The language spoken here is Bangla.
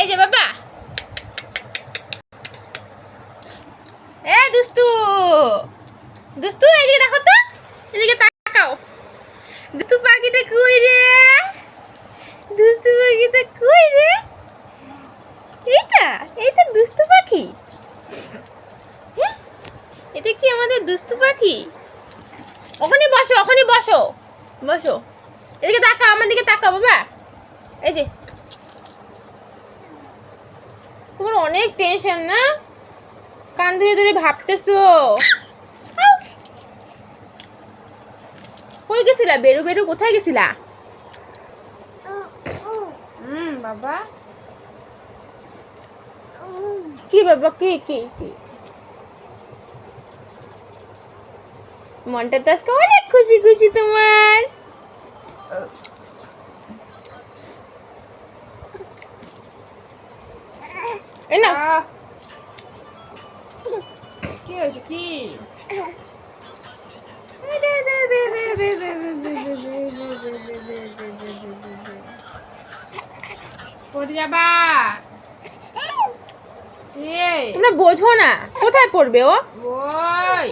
এই যে বাবা। এ দুস্তু দুস্তু এদিকে দেখো তো। এদিকে তাকাও। দুস্তু পাখিটা কই রে? দুস্তু পাখিটা কই রে? এইটা এইটা দুস্তু পাখি? এটা কি আমাদের দুস্তু পাখি? ওখানে বসো ওখানে বসো। বসো। এদিকে তাকাও, আমার দিকে তাকাও বাবা। এই যে তোমার অনেক টেনশন না? কান ধরে ধরে ভাবতেছো? কই গেছিলা? বেরু বেরু কোথায় গেছিলা? হুম বাবা। কি বাবা কি কি কি? মনটা তো আজকে অনেক খুশি খুশি তোমার এই না! কি হয়েছে? কি? তোমরা বোঝো না। কোথায় পড়বে ও? ওই।